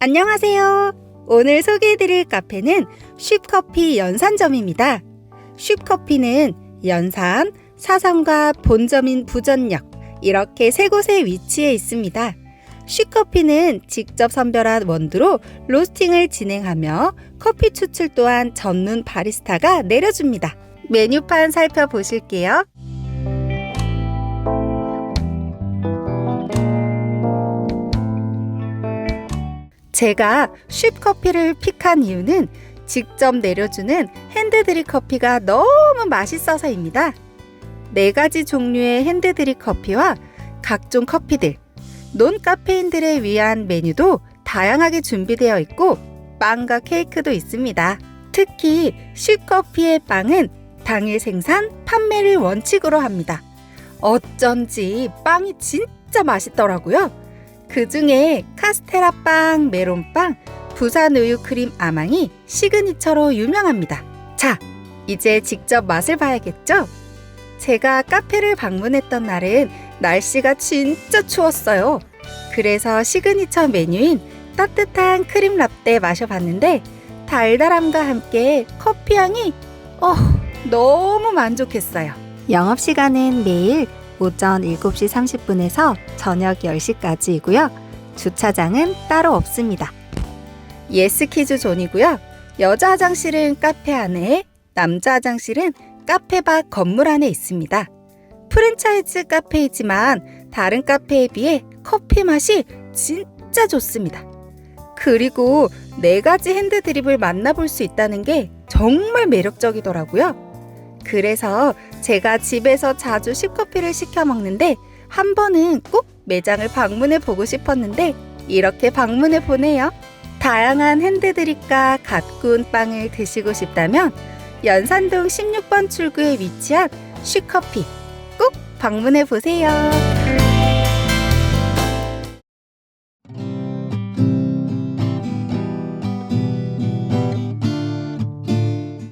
안녕하세요. 오늘 소개해드릴 카페는 쉽커피 연산점입니다. 쉽커피는 연산, 사상과 본점인 부전역 이렇게 세 곳에 위치해 있습니다. 쉽커피는 직접 선별한 원두로 로스팅을 진행하며 커피 추출 또한 전문 바리스타가 내려줍니다. 메뉴판 살펴보실게요. 제가 쉽커피를 픽한 이유는 직접 내려주는 핸드드립 커피가 너무 맛있어서입니다. 네 가지 종류의 핸드드립 커피와 각종 커피들, 논 카페인들을 위한 메뉴도 다양하게 준비되어 있고 빵과 케이크도 있습니다. 특히 쉽커피의 빵은 당일 생산, 판매를 원칙으로 합니다. 어쩐지 빵이 진짜 맛있더라고요. 그 중에 카스테라 빵, 메론 빵, 부산 우유 크림 아망이 시그니처로 유명합니다. 자, 이제 직접 맛을 봐야겠죠? 제가 카페를 방문했던 날은 날씨가 진짜 추웠어요. 그래서 시그니처 메뉴인 따뜻한 크림 라떼 마셔봤는데 달달함과 함께 커피 향이 어, 너무 만족했어요. 영업 시간은 매일 오전 7시 30분에서 저녁 10시까지이고요. 주차장은 따로 없습니다. 예스키즈 존이고요. 여자 화장실은 카페 안에, 남자 화장실은 카페 밖 건물 안에 있습니다. 프랜차이즈 카페이지만 다른 카페에 비해 커피 맛이 진짜 좋습니다. 그리고 네 가지 핸드 드립을 만나볼 수 있다는 게 정말 매력적이더라고요. 그래서 제가 집에서 자주 쉽커피를 시켜 먹는데 한 번은 꼭 매장을 방문해 보고 싶었는데 이렇게 방문해 보네요. 다양한 핸드드립과 갓 구운 빵을 드시고 싶다면 연산동 16번 출구에 위치한 쉬커피 꼭 방문해 보세요.